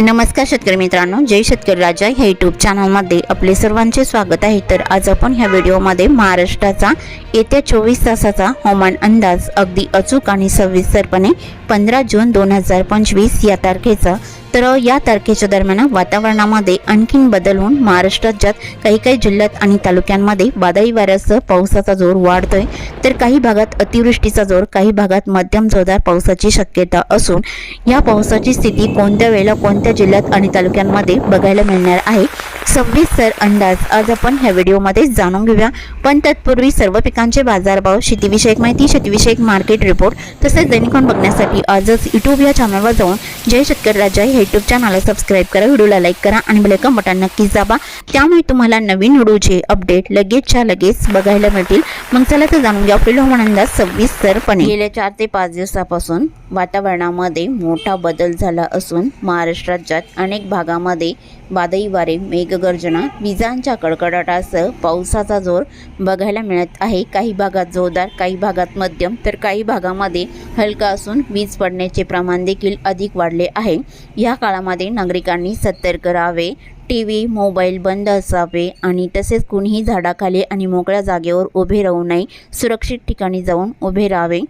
नमस्कार शेतकरी मित्रांनो जय शेतकरी राजा ह्या यूट्यूब चॅनलमध्ये आपले सर्वांचे स्वागत आहे. तर आज आपण ह्या व्हिडिओमध्ये महाराष्ट्राचा येत्या चोवीस तासाचा हवामान अंदाज अगदी अचूक आणि सविस्तरपणे पंधरा जून दोन हजार पंचवीस या तारखेचा तर या तारखेच्या दरम्यान वातावरणामध्ये आणखीन बदल होऊन महाराष्ट्रात राज्यात काही काही जिल्ह्यात आणि तालुक्यांमध्ये वादळी वाऱ्यासह पावसाचा जोर वाढतोय तर काही भागात अतिवृष्टीचा जोर काही भागात मध्यम जोरदार पावसाची शक्यता असून या पावसाची स्थिती कोणत्या वेळेला कोणत्या जिल्ह्यात आणि तालुक्यांमध्ये बघायला मिळणार आहे सविस्तर अंदाज आज आपण ह्या व्हिडिओमध्ये जाणून घेऊया. पण तत्पूर्वी सर्व पिकांचे बाजारभाव शेतीविषयक माहिती शेतीविषयक मार्केट रिपोर्ट तसेच दैनिकॉन बघण्यासाठी आजच युट्यूब या चॅनलवर जाऊन जय शेतकरी राजा यूट्यूब चॅनलला सबस्क्राईब करा व्हिडिओला लाईक करा आणि बेलकम बटन नक्कीच दाबा. त्यामुळे तुम्हाला नवीन व्हिडिओचे अपडेट लगेचच्या लगेच बघायला मिळतील. मग चला तर जाणून घ्या आपले हवामान अंदाज सविस्तरपणे. गेल्या चार ते पाच दिवसापासून वातावरणामध्ये मोठा बदल झाला असून महाराष्ट्र राज्यात अनेक भागामध्ये वादळी वारे मेघगर्जना विजांच्या कडकडाटासह पावसाचा जोर बघायला मिळत आहे. काही भागात जोरदार काही भागात मध्यम तर काही भागामध्ये हलका असून वीज पडण्याचे प्रमाण देखील अधिक वाढले आहे. या काळामध्ये नागरिकांनी सतर्क राहावे टी व्ही मोबाईल बंद असावे आणि तसेच कुणीही झाडाखाली आणि मोकळ्या जागेवर उभे राहू नये सुरक्षित ठिकाणी जाऊन उभे राहावे.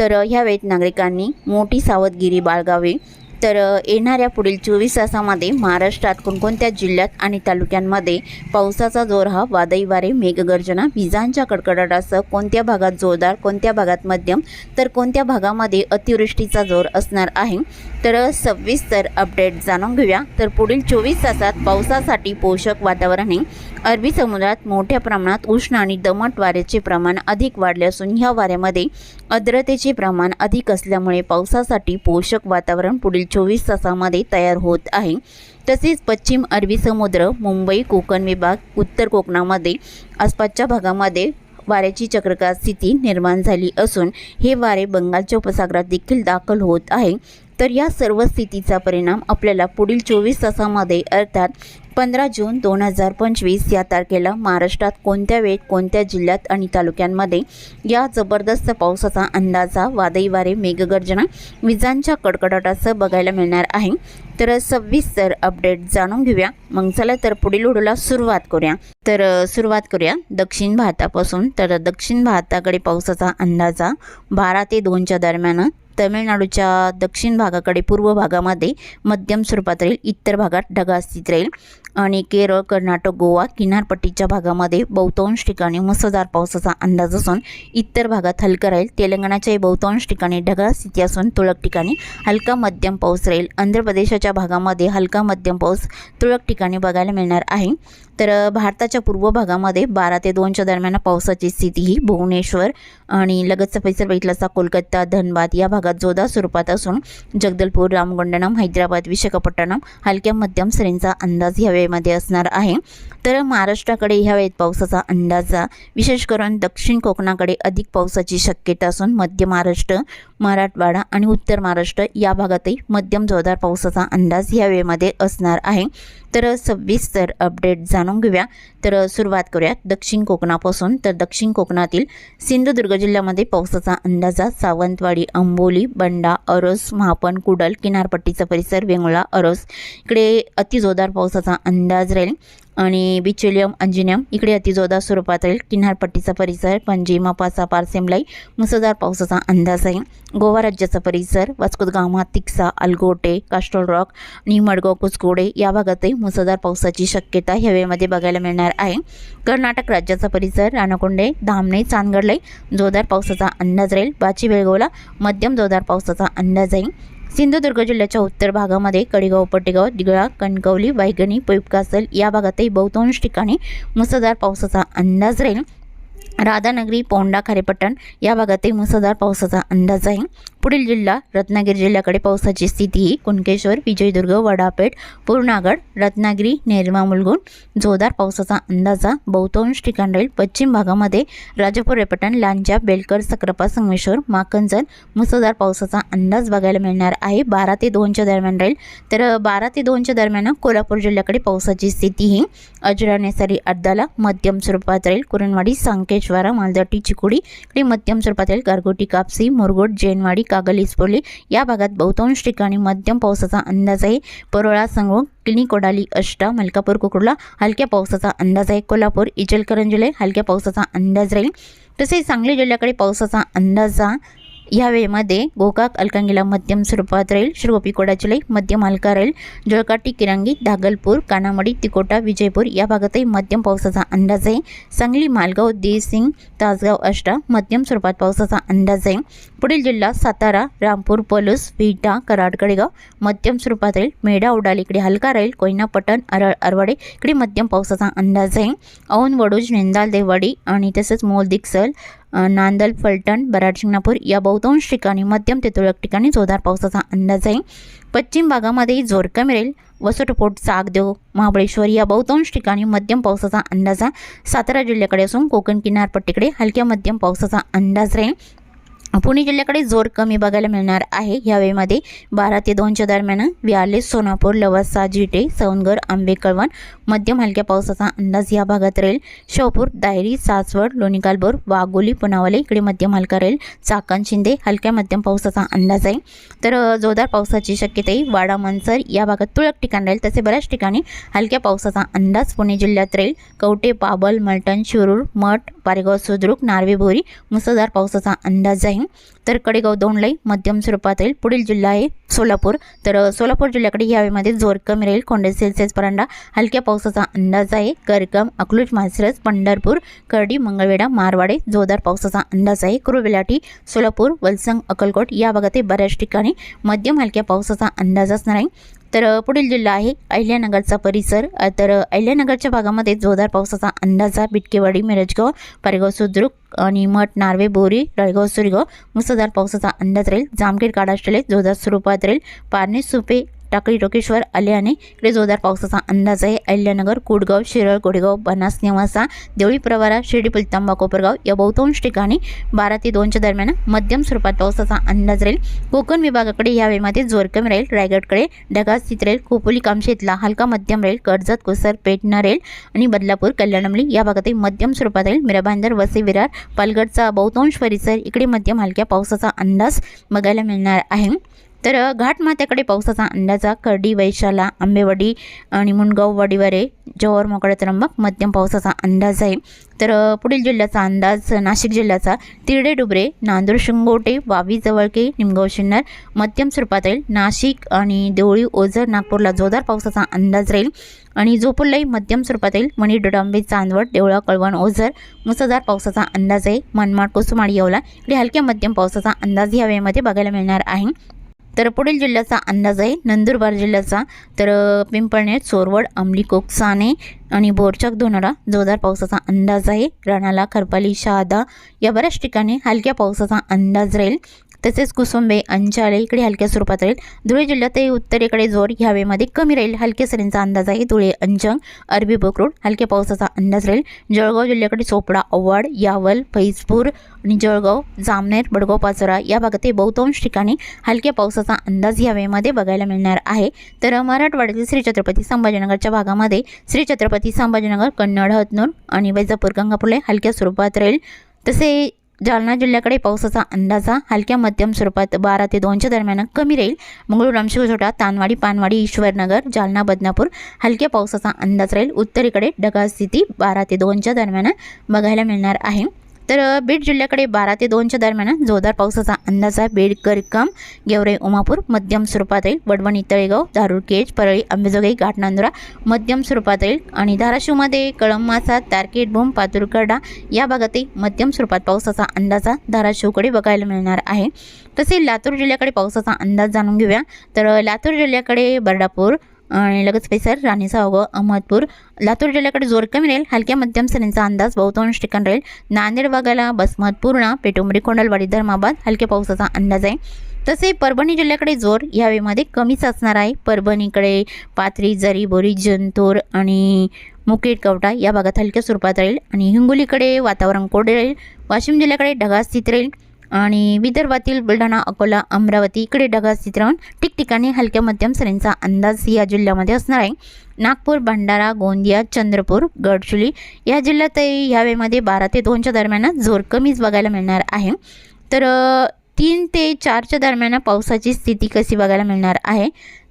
तर ह्यावेळेत नागरिकांनी मोठी सावधगिरी बाळगावी. तर येणाऱ्या पुढील चोवीस तासामध्ये महाराष्ट्रात कोणकोणत्या जिल्ह्यात आणि तालुक्यांमध्ये पावसाचा जोर हा वादळी वारे मेघगर्जना विजांच्या कडकडाटासह कोणत्या भागात जोरदार कोणत्या भागात मध्यम तर कोणत्या भागामध्ये अतिवृष्टीचा जोर असणार आहे? तर सविस्तर अपडेट जाणून घेऊया. तर पुढील चोवीस तासात पावसासाठी पोषक वातावरण. आहे अरबी समुद्रात मोठ्या प्रमाणात उष्ण आणि दमट वाऱ्याचे प्रमाण अधिक वाढले असून ह्या वाऱ्यामध्ये आर्द्रतेचे प्रमाण अधिक असल्यामुळे पावसासाठी पोषक वातावरण पुढील चोवीस तासामध्ये तयार होत आहे. तसेच पश्चिम अरबी समुद्र मुंबई कोकण विभाग उत्तर कोकणामध्ये आसपासच्या भागामध्ये वाऱ्याची चक्रकार स्थिती निर्माण झाली असून हे वारे बंगालच्या उपसागरात देखील दाखल होत आहे. तर या सर्व स्थितीचा परिणाम आपल्याला पुढील चोवीस तासामध्ये अर्थात पंधरा जून दोन हजार पंचवीस या तारखेला महाराष्ट्रात कोणत्या वेळेत कोणत्या जिल्ह्यात आणि तालुक्यांमध्ये या जबरदस्त पावसाचा अंदाजा वादळी वारे मेघगर्जना विजांच्या कडकडाटासह बघायला मिळणार आहे. तर सविस्तर अपडेट जाणून घेऊया. मग चला तर पुढील उडूला सुरुवात करूया. तर सुरुवात करूया. दक्षिण भारतापासून. तर दक्षिण भारताकडे पावसाचा अंदाजा बारा ते दोनच्या दरम्यान तमिळनाडूच्या दक्षिण भागाकडे पूर्व भागामध्ये मध्यम स्वरूपात राहील इतर भागात ढगास्थित राहील. आणि केरळ कर्नाटक गोवा किनारपट्टीच्या भागामध्ये बहुतांश ठिकाणी मुसळधार पावसाचा अंदाज असून इतर भागात हलका राहील. तेलंगणाच्याही बहुतांश ठिकाणी ढगास्थिती असून तुरळक ठिकाणी हलका मध्यम पाऊस राहील. आंध्र प्रदेशाच्या भागामध्ये हलका मध्यम पाऊस तुरळक ठिकाणी बघायला मिळणार आहे. तर भारताच्या पूर्व भागामध्ये बारा ते दोनच्या दरम्यान पावसाची स्थिती ही भुवनेश्वर आणि लगतचा परिसर बघितला असता कोलकाता धनबाद या भागात जोरदार स्वरूपात असून जगदलपूर रामगंडनम हैदराबाद विशाखापट्टणम हलक्या मध्यम सरींचा अंदाज ह्या वेळेमध्ये असणार आहे. तर महाराष्ट्राकडे ह्या वेळेत पावसाचा अंदाजा विशेष करून दक्षिण कोकणाकडे अधिक पावसाची शक्यता असून मध्य महाराष्ट्र मराठवाडा आणि उत्तर महाराष्ट्र या भागातही मध्यम जोरदार पावसाचा अंदाज ह्या वेळेमध्ये असणार आहे. तर सविस्तर अपडेट जाणून घेऊया तर सुरुवात करूयात. दक्षिण कोकणापासून तर दक्षिण कोकणातील सिंधुदुर्ग जिल्ह्यामध्ये पावसाचा अंदाजा सावंतवाडी अंबोली बंडा अरस महापण कुडल किनारपट्टीचा परिसर वेंगुळा अरस. इकडे अतिजोरदार पावसाचा अंदाज राहील. आणि बिचोलियम अंजिनियम इकडे अतिजोरदार स्वरूपात राहील किनारपट्टीचा परिसर पणजी मपासा पारसेमलाई मुसळधार पावसाचा अंदाज आहे. गोवा राज्याचा परिसर वास्कोदगामा तिक्सा अलगोटे कास्टोल रॉक निमडगाव मडगाव कुचकोडे या भागातही मुसळधार पावसाची शक्यता ह्या वेळेमध्ये बघायला मिळणार आहे. कर्नाटक राज्याचा परिसर राणकुंडे धामणे चांदगडलाई जोरदार पावसाचा अंदाज राहील. बाची बेळगावला मध्यम जोरदार पावसाचा अंदाज आहे. सिंधुदुर्ग जिल्ह्याच्या उत्तर भागामध्ये कडेगाव पटेगाव दिगळा कणकवली वायगणी पैपकासल या भागातही बहुतांश ठिकाणी मुसळधार पावसाचा अंदाज राहील. राधानगरी पोंडा खारेपट्टण या भागातही मुसळधार पावसाचा अंदाज आहे. पुढील जिल्हा रत्नागिरी जिल्ह्याकडे पावसाची स्थिती ही कुणकेश्वर विजयदुर्ग वडापेठ पूर्णागड रत्नागिरी नेरमा मुलगुण जोरदार पावसाचा अंदाजा बहुतांश ठिकाण राहील पश्चिम भागामध्ये राजापूर रेपटण लांजा बेलकर सक्रापा संगमेश्वर माकंजन मुसळधार पावसाचा अंदाज बघायला मिळणार आहे. बारा ते दोनच्या दरम्यान राहील. तर बारा ते दोनच्या दरम्यान कोल्हापूर जिल्ह्याकडे पावसाची स्थिती ही अजरा नेसारी अड्डाला मध्यम स्वरूपात राहील. कुरणवाडी सांकेश्वरा मालदाटी चिकोडी इकडे मध्यम स्वरूपात राहील. गारगोटी कापसी मुरगोड जैनवाडी कागल इस्पोली या भागात बहुतांश ठिकाणी मध्यम पावसाचा अंदाज आहे. परोळा संगो किणी कोडाली अष्टा मलकापूर कुकुडला हलक्या पावसाचा अंदाज आहे. कोल्हापूर इचलकरंजीला हलक्या पावसाचा अंदाज राहील. तसेच सांगली जिल्ह्याकडे पावसाचा अंदाज या वेळेमध्ये गोकाक अलकांगीला मध्यम स्वरूपात राहील. श्रीगोपी कोडाचिलाई मध्यम हलका राहील. जळकाटी किरांगी दागलपूर कानामडी तिकोटा विजयपूर या भागातही मध्यम पावसाचा अंदाज आहे. सांगली मालगाव देसिंग तासगाव अष्टा मध्यम स्वरूपात पावसाचा अंदाज आहे. पुढील जिल्हा सातारा रामपूर पलूस विटा कराड कडेगाव मध्यम स्वरूपात राहील. मेढा उडाल इकडे हलका राहील. कोयना पटण अरळ अरवाडे इकडे मध्यम पावसाचा अंदाज आहे. औन वडूज नेंदाल देवाडी आणि तसंच मोल दिक्सल नांदल फलटण बराड शिंगणापूर या बहुतांश ठिकाणी मध्यम ते तुरळक ठिकाणी जोरदार पावसाचा अंदाज आहे. पश्चिम भागामध्ये जोर कमी राहील वसटपोट चाकदेव महाबळेश्वर या बहुतांश ठिकाणी मध्यम पावसाचा अंदाज सातारा जिल्ह्याकडे असून कोकण किनारपट्टीकडे हलक्या मध्यम पावसाचा अंदाज राहील. पुणे जिल्ह्याकडे जोर कमी बघायला मिळणार आहे. यावेळीमध्ये बारा ते दोनच्या दरम्यान व्याले सोनापूर लवासा जिटे सौनगर आंबे कळवण मध्यम हलक्या पावसाचा अंदाज या भागात राहील. शोपूर दायरी सासवड लोणीकालबोर वागोली वाघोली पुनावाले इकडे मध्यम हलका राहील. चाकण शिंदे हलक्या मध्यम पावसाचा अंदाज आहे. तर जोरदार पावसाची शक्यताही वाडा मनसर या भागात तुरळक ठिकाण राहील. तसे बऱ्याच ठिकाणी हलक्या पावसाचा अंदाज पुणे जिल्ह्यात राहील. कवटे पाबल मलटण शिरूर मठ पारेगाव सुद्रुक नार्वे बोरी मुसळधार पावसाचा अंदाज आहे. तर कडेगाव दोंडलाई मध्यम स्वरूपात राहील पुढील जिल्हा आहे सोलापूर. तर सोलापूर जिल्ह्याकडे यावेळेमध्ये जोर कमी राहील कोंडे सेल्सिअस परांडा हलक्या पावसाचा अंदाज आहे. करकम अकलूज मासरस पंढरपूर करडी मंगळवेढा मारवाडे जोरदार पावसाचा अंदाज आहे. कुरुबिलाटी सोलापूर वलसंग अक्कलकोट या भागातही बऱ्याच ठिकाणी मध्यम हलक्या पावसाचा अंदाज असणार आहे. तर पुढील जिल्हा आहे अहिल्यानगरचा परिसर. तर अहिल्यानगरच्या भागामध्ये जोरदार पावसाचा अंदाज आहे. बिटकेवाडी मिरजगाव पारेगाव सुद्रुक आणि मठ नार्वे बोरी रळगाव सुरगाव मुसळधार पावसाचा अंदाज राहील. जामखेड काडाष्टले जोरदार स्वरूपात राहील. पारणे सुपे टाकळी टोकेश्वर आल्याने इकडे जोरदार पावसाचा अंदाज आहे. अहिल्यानगर कुडगाव शिरळ कोडेगाव बनास नेवासा देवळी प्रवारा शिर्डी पुलतांबा कोपरगाव या बहुतांश ठिकाणी बारा ते दोनच्या दरम्यान मध्यम स्वरूपात पावसाचा अंदाज राहील. कोकण विभागाकडे या वेळेमध्ये जोर कमी राहील. रायगडकडे ढगाळ स्थित राहील. खोपोली कामशेतला हलका मध्यम राहील. कर्जत कुसर पेटणा राहील. आणि बदलापूर कल्याणमली या भागातही मध्यम स्वरूपात राहील. मिराबांदर वसे विरार पालघरचा बहुतांश परिसर इकडे मध्यम हलक्या पावसाचा अंदाज बघायला मिळणार आहे. तर घाटमात्याकडे पावसाचा अंदाजा करडी वैशाला आंबेवाडी आणि मुंडगाव वाडीवारे जव्हार मोकळा त्र्यंबक मध्यम पावसाचा अंदाज आहे. तर पुढील जिल्ह्याचा अंदाज नाशिक जिल्ह्याचा तिरडे डुबरे नांदूर शिंगोटे वावी जवळके निमगाव शिन्नर मध्यम स्वरूपात राहील नाशिक आणि देवळी ओझर नागपूरला जोरदार पावसाचा अंदाज राहील. आणि जोपूरलाही मध्यम स्वरूपात येईल मणी डोडांबे चांदवड देवळा कळवण ओझर मुसळधार पावसाचा अंदाज आहे. मनमाड कुसुमाड येवला इकडे हलक्या मध्यम पावसाचा अंदाज या वेळेमध्ये बघायला मिळणार आहे. तर पुढील जिल्ह्याचा अंदाज आहे. नंदुरबार जिल्ह्याचा. तर पिंपळनेर चोरवड अंमली कोकसाने आणि बोरचक धोनडा जोरदार पावसाचा अंदाज आहे. राणाला खरपाली शहादा या बऱ्याच ठिकाणी हलक्या पावसाचा अंदाज राहील. तसेच कुसुंबे अंचाळे इकडे हलक्या स्वरूपात राहील. धुळे जिल्ह्यातही उत्तरेकडे जोर ह्यावेळेमध्ये कमी राहील. हलक्या सरींचा अंदाज आहे धुळे अंजंग अरबी बोकरोड हलक्या पावसाचा अंदाज राहील. जळगाव जिल्ह्याकडे चोपडा अव्वाड यावल फैजपूर आणि जळगाव जामनेर बडगाव पाचोरा या भागातही बहुतांश ठिकाणी हलक्या पावसाचा अंदाज या वेळेमध्ये बघायला मिळणार आहे. तर मराठवाड्यातील श्री छत्रपती संभाजीनगरच्या भागामध्ये श्री छत्रपती संभाजीनगर कन्नड हतनूर आणि वैजापूर गंगापूरला हलक्या स्वरूपात राहील. तसे जालना जिल्ह्याकडे पावसाचा अंदाजा हलक्या मध्यम स्वरूपात बारा ते दोनच्या दरम्यान कमी राहील. मंगळूर रामशिवझोटा तानवाडी पानवाडी ईश्वरनगर जालना बदनापूर हलक्या पावसाचा अंदाज राहील. उत्तरेकडे ढगाळ स्थिती बारा ते दोनच्या दरम्यान बघायला मिळणार आहे. तर बीड जिल्ह्याकडे बारा ते दोनच्या दरम्यान जोरदार पावसाचा अंदाज आहे. बीड करकम गेवरे उमापूर मध्यम स्वरूपात येईल. वडवणी तळेगाव धारूर केज परळी अंबेजोगाई घाटनांदुरा मध्यम स्वरूपात येईल. आणि धाराशिवमध्ये कळंमासा तारकेट भूम पातुरकडा या भागातही मध्यम स्वरूपात पावसाचा अंदाज धाराशिवकडे बघायला मिळणार आहे. तसे लातूर जिल्ह्याकडे पावसाचा अंदाज जाणून घेऊया. तर लातूर जिल्ह्याकडे बर्डापूर आणि लगेच पेसर राणीचा सावगाव अहमदपूर. लातूर जिल्ह्याकडे जोर कमी राहील. हलक्या मध्यम सरींचा अंदाज बहुतांश ठिकाण राहील. नांदेड वाघाला बसमत पूर्णा पेटुंबरी कोंडलवाडी धर्माबाद हलक्या पावसाचा अंदाज आहे. तसे परभणी जिल्ह्याकडे जोर यावेळेमध्ये कमीच असणार आहे. परभणीकडे पाथरी जरीबोरी जंतूर आणि मुकेट कवटा या भागात हलक्या स्वरूपात राहील. आणि हिंगोलीकडे वातावरण कोरडे राहील. वाशिम जिल्ह्याकडे ढगाळ स्थित राहील. आणि विदर्भातील बुलढाणा अकोला अमरावती इकडे ढगा स्थित राहून ठिकठिकाणी हलक्या मध्यम सरींचा अंदाज या जिल्ह्यामध्ये असणार आहे. नागपूर भंडारा गोंदिया चंद्रपूर गडचुली या जिल्ह्यातही यावेळेमध्ये बारा ते दोनच्या दरम्यान जोर कमीच बघायला मिळणार आहे. तर तीन ते चारच्या दरम्यान पावसाची स्थिती कशी बघायला मिळणार आहे?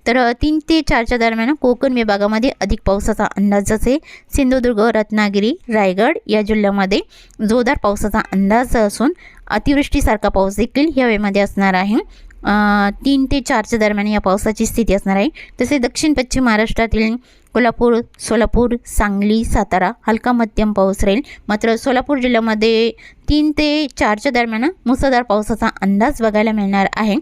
तर तीन ते चारच्या दरम्यान कोकण विभागामध्ये अधिक पावसाचा अंदाज असे सिंधुदुर्ग रत्नागिरी रायगड या जिल्ह्यामध्ये जोरदार पावसाचा अंदाज असून अतिवृष्टीसारखा पाऊस देखील या वेळेमध्ये असणार आहे. तीन ते चारच्या दरम्यान या पावसाची स्थिती असणार आहे. तसे दक्षिण पश्चिम महाराष्ट्रातील कोल्हापूर सोलापूर सांगली सातारा हलका मध्यम पाऊस राहील. मात्र सोलापूर जिल्ह्यामध्ये तीन ते चारच्या दरम्यान मुसळधार पावसाचा अंदाज बघायला मिळणार आहे.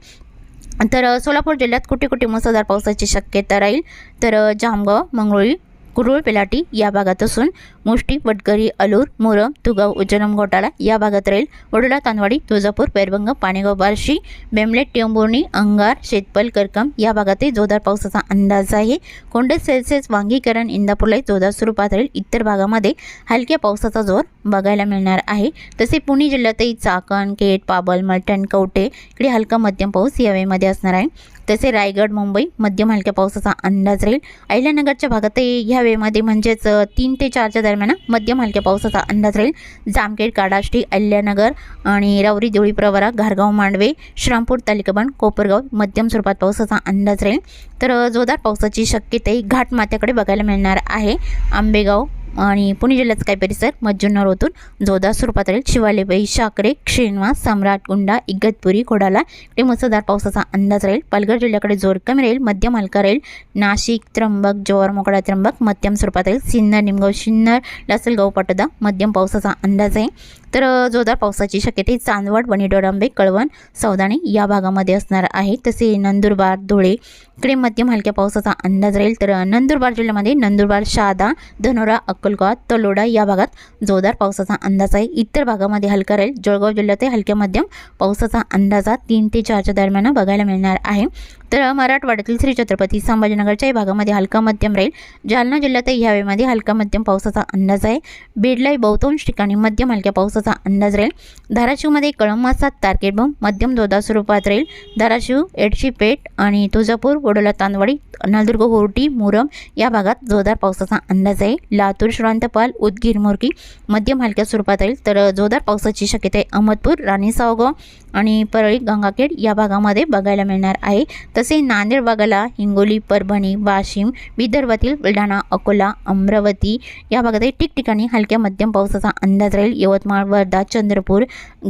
तर सोलापूर जिल्ह्यात कुठे कुठे मुसळधार पावसाची शक्यता राहील? तर जामगाव मंगळुळी कुरुळ पेलाटी या भागात असून मुष्टी वटकरी अलूर मुरम तुगाव उज्जैन घोटाळा या भागात राहील. वडोला तानवाडी तुळजापूर पैरभंग पाणेगाव बार्शी बेमलेट टेंभुर्णी अंगार शेतपल करकम या भागातही जोरदार पावसाचा अंदाज आहे. कोंडे सेल्सिअस वांगीकरण इंदापूरलाही जोरदार स्वरूपात राहील. इतर भागामध्ये हलक्या पावसाचा जोर बघायला मिळणार आहे. तसे पुणे जिल्ह्यातही चाकण केट पाबल मलटण कवटे इकडे हलका मध्यम पाऊस या वेळेमध्ये असणार आहे. तसे रायगड मुंबई मध्यम हलक्या पावसाचा अंदाज राहील. अहिल्यानगरच्या भागातही ह्या वेळेमध्ये म्हणजेच तीन ते चारच्या दरम्यान मध्यम हलक्या पावसाचा अंदाज राहील. जामखेड काडाष्टी अहिल्यानगर आणि रावरी देवळी प्रवरा घारगाव मांडवे श्रामपूर तालिकाबण कोपरगाव मध्यम स्वरूपात पावसाचा अंदाज राहील. तर जोरदार पावसाची शक्यताही घाट माथ्याकडे बघायला मिळणार आहे. आंबेगाव आणि पुणे जिल्ह्याचा काही परिसर? मज्जुन्नर होतून जोरदार स्वरूपात राहील शिवालेबाई शाकरे श्रीनिवास सम्राट गुंडा इगतपुरी घोडाला. इकडे मुसळधार पावसाचा अंदाज राहील. पालघर जिल्ह्याकडे जोर कमी राहील. मध्यम हलका राहील. नाशिक त्र्यंबक जोर मोकळा त्र्यंबक. मध्यम स्वरूपात राहील सिन्नर निमगाव सिन्नर लासलगाव पाटोदा. मध्यम पावसाचा अंदाज आहे. तर जोरदार पावसाची शक्यता चांदवड वणीडोरांबे कळवण सौदाणे या भागामध्ये असणार आहे. तसे नंदुरबार धुळे इकडे मध्यम हलक्या पावसाचा अंदाज राहील. तर नंदुरबार जिल्ह्यामध्ये नंदुरबार शहादा धनोरा अक्कलगाव तलोडा या भागात जोरदार पावसाचा अंदाज आहे. इतर भागामध्ये हलका राहील. जळगाव जिल्ह्यात हलक्या मध्यम पावसाचा अंदाजा तीन ते चारच्या दरम्यान बघायला मिळणार आहे. तर मराठवाड्यातील श्री छत्रपती संभाजीनगरच्याही भागामध्ये हलका मध्यम राहील. जालना जिल्ह्यातही ह्या हलका मध्यम पावसाचा अंदाज आहे. बीडलाही बहुतांश ठिकाणी मध्यम हलक्या पावसाचा अंदाज राहील. धाराशिवमध्ये कळंबासात तारकेबम मध्यम जोरदार स्वरूपात राहील. धाराशिव एडशी पेठ आणि तुळजापूर वडोला तांदवाडी नळदुर्ग होर्टी मुरम या भागात जोरदार पावसाचा अंदाज आहे. लातूर श्रांतपाल उदगीर मोरकी मध्यम हलक्या स्वरूपात राहील. तर जोरदार पावसाची शक्यता आहे. अहमदपूर राणी सावगाव आणि परळी गंगाखेड या भागामध्ये बघायला मिळणार आहे. तसे नांदेड भागाला हिंगोली परभणी वाशिम विदर्भातील बुलढाणा अकोला अमरावती या भागातही ठिकठिकाणी हलक्या मध्यम पावसाचा अंदाज राहील. यवतमाळ वर्धा चंद्रपूर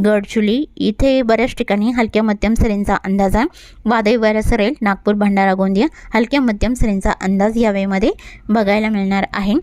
गडचुली इथे बऱ्याच ठिकाणी हलक्या मध्यम सरींचा अंदाज आहे. वादळी वाऱ्यास राहील नागपूर भंडारा गोंदिया हलक्या मध्यम सरींचा अंदाज या वेळेमध्ये बघायला मिळणार आहे.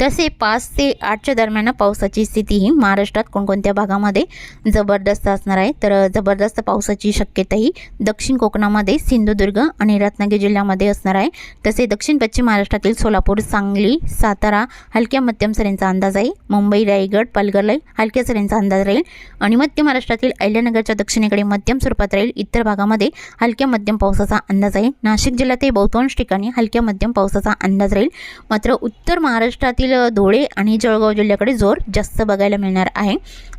तसे पाच ते आठच्या दरम्यान पावसाची स्थिती ही महाराष्ट्रात कोणकोणत्या भागामध्ये जबरदस्त असणार आहे. तर जबरदस्त पावसाची शक्यताही दक्षिण कोकणामध्ये सिंधुदुर्ग आणि रत्नागिरी जिल्ह्यामध्ये असणार आहे. तसे दक्षिण पश्चिम महाराष्ट्रातील सोलापूर सांगली सातारा हलक्या मध्यम सरींचा अंदाज आहे. मुंबई रायगड पालघरला हलक्या सरींचा अंदाज राहील. आणि मध्य महाराष्ट्रातील अहिल्यानगरच्या दक्षिणेकडे मध्यम स्वरूपात राहील. इतर भागामध्ये हलक्या मध्यम पावसाचा अंदाज आहे. नाशिक जिल्ह्यातील बहुतांश ठिकाणी हलक्या मध्यम पावसाचा अंदाज राहील. मात्र उत्तर महाराष्ट्रात कोकणातील धुळे आणि जळगाव जिल्ह्याकडे जोर जास्त बघायला मिळणार आहे.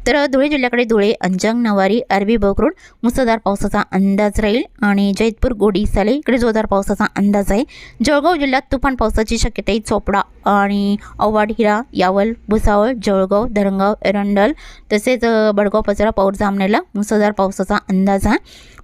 तर धुळे जिल्ह्याकडे धुळे अंजंग नवारी अरबी बोकरूड मुसळधार पावसाचा अंदाज राहील आणि जैतपूर गोडी साले इकडे जोरदार पावसाचा अंदाज आहे. जळगाव जिल्ह्यात तुफान पावसाची शक्यता आहे. चोपडा आणि औवाड हिरा यावल भुसावळ जळगाव धरणगाव एरंडल तसेच बडगाव पचरा पौर जामनेला मुसळधार पावसाचा अंदाज आहे.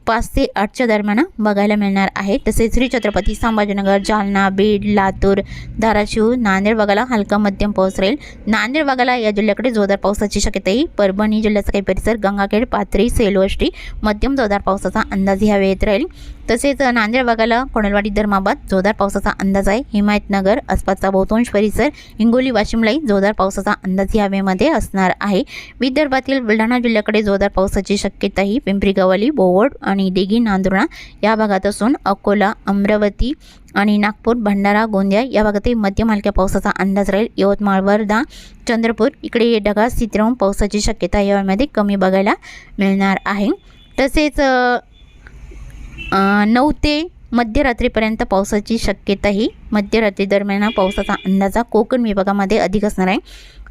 पाच ते आठच्या दरम्यान बघायला मिळणार आहे. तसेच श्री छत्रपती संभाजीनगर जालना बीड लातूर धाराशिव नांदेड भागाला हलका मध्यम पाऊस राहील. नांदेड भागाला या जिल्ह्याकडे जोरदार पावसाची शक्यताही पर परभणी जिल्ह्याचा काही परिसर गंगाखेड पाथरी सेलवष्टी मध्यम जोरदार पावसाचा अंदाज ह्या वेळेत राहील. तसेच नांदेड भागाला कोणलवाडी धर्माबाद जोरदार पावसाचा अंदाज आहे. हिमायतनगर आसपासचा बहुतांश परिसर हिंगोली वाशिमलाही जोरदार पावसाचा अंदाज या वेळेमध्ये असणार आहे. विदर्भातील बुलढाणा जिल्ह्याकडे जोरदार पावसाची शक्यताही पिंपरी गवाली बोवड आणि देगी नांदुर्णा या भागात असून अकोला अमरावती आणि नागपूर भंडारा गोंदिया या भागातही मध्यम हलक्या पावसाचा अंदाज राहील. यवतमाळ वर्धा चंद्रपूर इकडे ढगाळ स्थिती राहून पावसाची शक्यता यामध्ये कमी बघायला मिळणार आहे. तसेच नऊ ते मध्यरात्रीपर्यंत पावसाची शक्यताही. मध्यरात्री दरम्यान पावसाचा अंदाजा कोकण विभागामध्ये अधिक असणार आहे.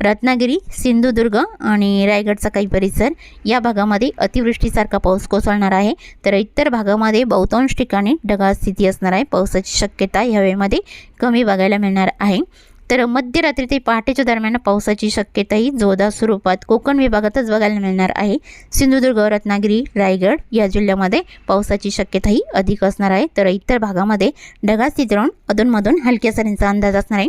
रत्नागिरी सिंधुदुर्ग आणि रायगडचा काही परिसर या भागामध्ये अतिवृष्टीसारखा पाऊस कोसळणार आहे. तर इतर भागामध्ये बहुतांश ठिकाणी ढगाळ स्थिती असणार आहे. पावसाची शक्यता या वेळेमध्ये कमी बघायला मिळणार आहे. तर मध्यरात्री ते पहाटेच्या दरम्यान पावसाची शक्यताही जोरदार स्वरूपात कोकण विभागातच बघायला मिळणार आहे. सिंधुदुर्ग रत्नागिरी रायगड या जिल्ह्यामध्ये पावसाची शक्यताही अधिक असणार आहे. तर इतर भागामध्ये ढगाळ चित्रण अधूनमधून हलक्या सरींचा अंदाज असणार आहे.